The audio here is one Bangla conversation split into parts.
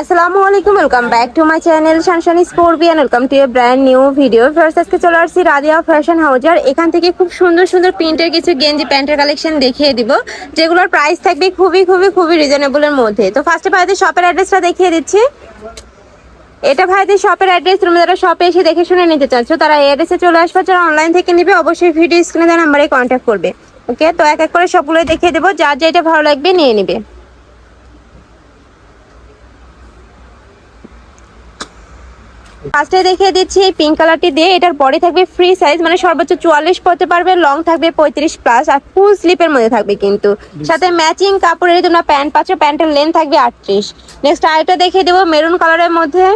আসসালামু আলাইকুম welcome back to my channel Shanshani স্পোর্বিয়ান welcome to a brand new video first আজকে চলে আসছি রাদিয়া ফ্যাশন হাউজার এখান থেকে খুব সুন্দর সুন্দর প্রিন্টের কিছু গেঞ্জি প্যান্টের কালেকশন দেখিয়ে দিব, যেগুলোর প্রাইস থাকবে খুবই খুবই খুবই রিজনেবলের মধ্যে। তো ফার্স্টে ভাইদের শপের অ্যাড্রেসটা দেখিয়ে দিচ্ছি। এটা ভাইদের শপের অ্যাড্রেস তুমি যারা শপে এসে দেখে শুনে নিতে চাচ্ছ, তারা এই অ্যাড্রেসে চলে আসবে। যারা অনলাইন থেকে নিবে, অবশ্যই ভিডিও স্ক্রিনে দেওয়া নাম্বারে কন্ট্যাক্ট করবে। ওকে তো এক এক করে সবগুলো দেখিয়ে দেবো। যার যেটা ভালো লাগবে, নিয়ে নিবে। ফার্স্টে দেখিয়ে দিচ্ছি এই পিঙ্ক কালারটি দিয়ে। এটার বডি থাকবে ফ্রি সাইজ মানে সর্বোচ্চ চুয়াল্লিশ পড়তে পারবে লং থাকবে পঁয়ত্রিশ প্লাস আর ফুল স্লিপের মধ্যে থাকবে কিন্তু। সাথে ম্যাচিং কাপড়ের তোমরা প্যান্ট পাচ্ছ প্যান্টের লেন্থ থাকবে আটত্রিশ। নেক্সট আরেকটা দেখিয়ে দেবো মেরুন কালারের মধ্যে।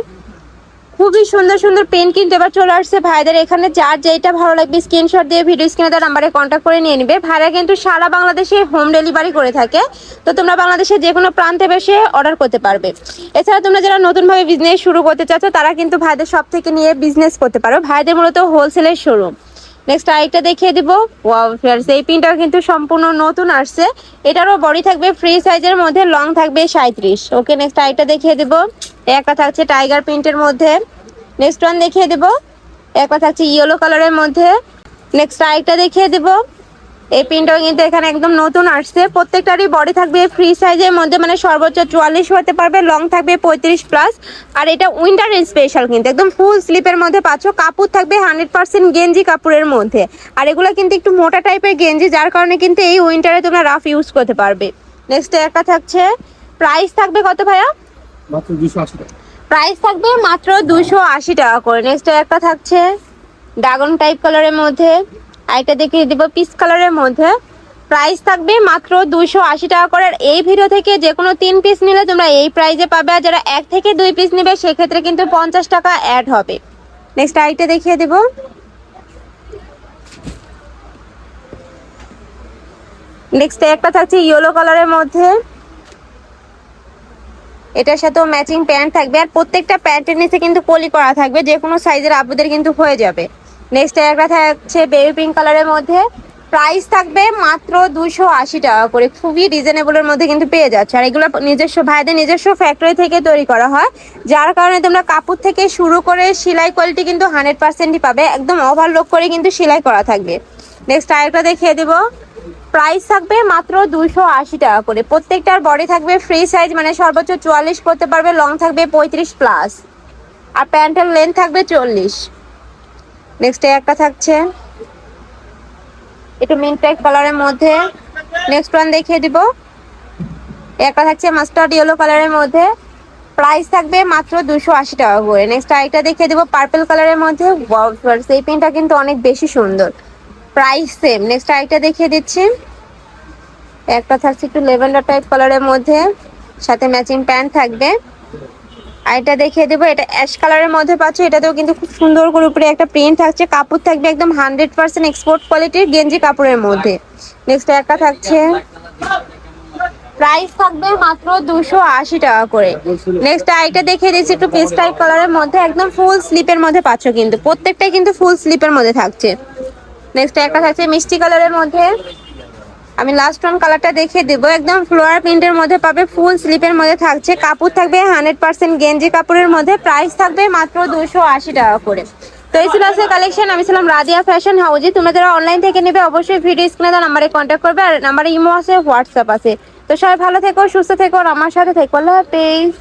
খুবই সুন্দর সুন্দর পেন কিন্তু এবার চলে আসছে ভাইদের। এখানে যার যেটা ভালো লাগবে স্ক্রিনশট দিয়ে ভিডিও স্ক্রিনে তার নাম্বারে কন্ট্যাক্ট করে নিয়ে নিবে। ভাইরা কিন্তু সারা বাংলাদেশে হোম ডেলিভারি করে থাকে। তো তোমরা বাংলাদেশের যে কোনো প্রান্তে বসে অর্ডার করতে পারবে। এছাড়া তোমরা যারা নতুনভাবে বিজনেস শুরু করতে চাচ্ছ, তারা কিন্তু ভাইদের সব থেকে নিয়ে বিজনেস করতে পারো। ভাইদের মূলত হোলসেলের শোরুম নেক্সট আরেকটা দেখিয়ে দিব। ওয়াও ফ্রেন্ডস এই পিনটাও কিন্তু সম্পূর্ণ নতুন আসছে। এটারও বডি থাকবে ফ্রি সাইজের মধ্যে লং থাকবে সাঁত্রিশ ওকে নেক্সট আরেকটা দেখিয়ে দিব। একটা থাকছে টাইগার প্রিন্টের মধ্যে। নেক্সট ওয়ান দেখিয়ে দেবো। একটা থাকছে ইয়েলো কালারের মধ্যে। নেক্সট আরেকটা দেখিয়ে দেবো। এই প্রিন্টটাও কিন্তু এখানে একদম নতুন আসছে। প্রত্যেকটারই বডি থাকবে ফ্রি সাইজের মধ্যে মানে সর্বোচ্চ চুয়াল্লিশ হতে পারবে লং থাকবে পঁয়ত্রিশ প্লাস আর এটা উইন্টার স্পেশাল কিন্তু, একদম ফুল স্লিপের মধ্যে পাচ্ছ। কাপড় থাকবে হান্ড্রেড পার্সেন্ট গেঞ্জি কাপড়ের মধ্যে। আর এগুলো কিন্তু একটু মোটা টাইপের গেঞ্জি, যার কারণে কিন্তু এই উইন্টারে তোমরা রাফ ইউজ করতে পারবে। নেক্সট একটা থাকছে। প্রাইস থাকবে কত ভাইয়া? টাকা। প্রাইস থাকবে মাত্র দুশো আশি টাকা করে। নেক্সট একটা থাকছে ড্রাগন টাইপ কালারের মধ্যে। আরেকটা দেখিয়ে দেবো পিস কালারের মধ্যে। প্রাইস থাকবে মাত্র দুশো আশি টাকা করে। আর এই ভিডিও থেকে যে কোনো তিন পিস নিলে তোমরা এই প্রাইজে পাবে। আর যারা এক থেকে দুই পিস নেবে, সেক্ষেত্রে কিন্তু পঞ্চাশ টাকা অ্যাড হবে। নেক্সট আরেকটা দেখিয়ে দেবো। নেক্সট একটা থাকছে ইয়েলো কালারের মধ্যে। এটার সাথেও ম্যাচিং প্যান্ট থাকবে আর প্রত্যেকটা প্যান্টের নিচে কিন্তু পলি করা থাকবে যে কোনো সাইজের আপুদের কিন্তু হয়ে যাবে। নেক্সট একটা থাকছে বেবি পিঙ্ক কালারের মধ্যে। প্রাইস থাকবে মাত্র দুশো আশি টাকা করে, খুবই রিজনেবলের মধ্যে কিন্তু পেয়ে যাচ্ছে। আর এগুলো নিজস্ব, ভাইদের নিজস্ব ফ্যাক্টরি থেকে তৈরি করা হয়, যার কারণে তোমরা কাপড় থেকে শুরু করে সেলাই কোয়ালিটি কিন্তু হান্ড্রেড পার্সেন্টই পাবে, একদম ওভারলোক করে কিন্তু সেলাই করা থাকবে। নেক্সট আরেকটা দেখিয়ে দেবো। প্রাইস থাকবে মাত্র দুশো আশি টাকা করে। প্রত্যেকটার বডি থাকবে ফ্রি সাইজ মানে সর্বোচ্চ চুয়াল্লিশ করতে পারবে লং থাকবে পঁয়ত্রিশ প্লাস আর প্যান্টের লেন্থ থাকবে চল্লিশ। নেক্সট একটা থাকছে। একটু টাইপ কালারের মধ্যে। নেক্সট ওয়ান দেখিয়ে দিব। একটা থাকছে মাস্টার্ড ইয়েলো কালারের মধ্যে। প্রাইস থাকবে মাত্র দুশো আশি টাকা করে। নেক্সট আরেকটা দেখিয়ে দিব পার্পল কালারের মধ্যে। এই পেনটা কিন্তু অনেক বেশি সুন্দর। প্রাইস সেম নেক্সট আরেকটা দেখিয়ে দিচ্ছি। একটা থাকছে একটু লেভেন্ডার টাইপ কালারের মধ্যে, সাথে ম্যাচিং প্যান্ট থাকবে। আর দেখিয়ে দেবো, এটা অ্যাশ কালারের মধ্যে পাচ্ছ, এটাতেও কিন্তু খুব সুন্দর করে উপরে একটা প্রিন্ট থাকছে। কাপড় থাকবে একদম হান্ড্রেড পার্সেন্ট এক্সপোর্ট কোয়ালিটির গেঞ্জি কাপড়ের মধ্যে। নেক্সট একটা থাকছে প্রাইস থাকবে মাত্র দুশো আশি টাকা করে। নেক্সট আইটা দেখিয়ে দিচ্ছি, একটু পিস টাইপ কালারের মধ্যে, একদম ফুল স্লিপের মধ্যে পাচ্ছ কিন্তু। প্রত্যেকটাই কিন্তু ফুল স্লিপের মধ্যে থাকছে। নেক্সট একটা থাকছে মিষ্টি কালারের মধ্যে। আমি লাস্ট ওয়ান কালারটা দেখিয়ে দেবো। একদম ফ্লোয়ার প্রিন্টের মধ্যে পাবে ফুল স্লিপের মধ্যে থাকছে। কাপড় থাকবে হান্ড্রেড পার্সেন্ট গেঞ্জি কাপড়ের মধ্যে। প্রাইস থাকবে মাত্র দুশো আশি টাকা করে। তো এই ছিল আজকে কালেকশন আমি ছিলাম রাদিয়া ফ্যাশন হাউজে তোমরা যারা অনলাইন থেকে নেবে, অবশ্যই ভিডিও স্ক্রিনে দেওয়া নাম্বারে কন্ট্যাক্ট করবে। আর নাম্বারে ইমো আছে হোয়াটসঅ্যাপ আছে। তো সবাই ভালো থেকো, সুস্থ থেকো, আর আমার সাথে থেকো। আল্লাহ হাফেজ।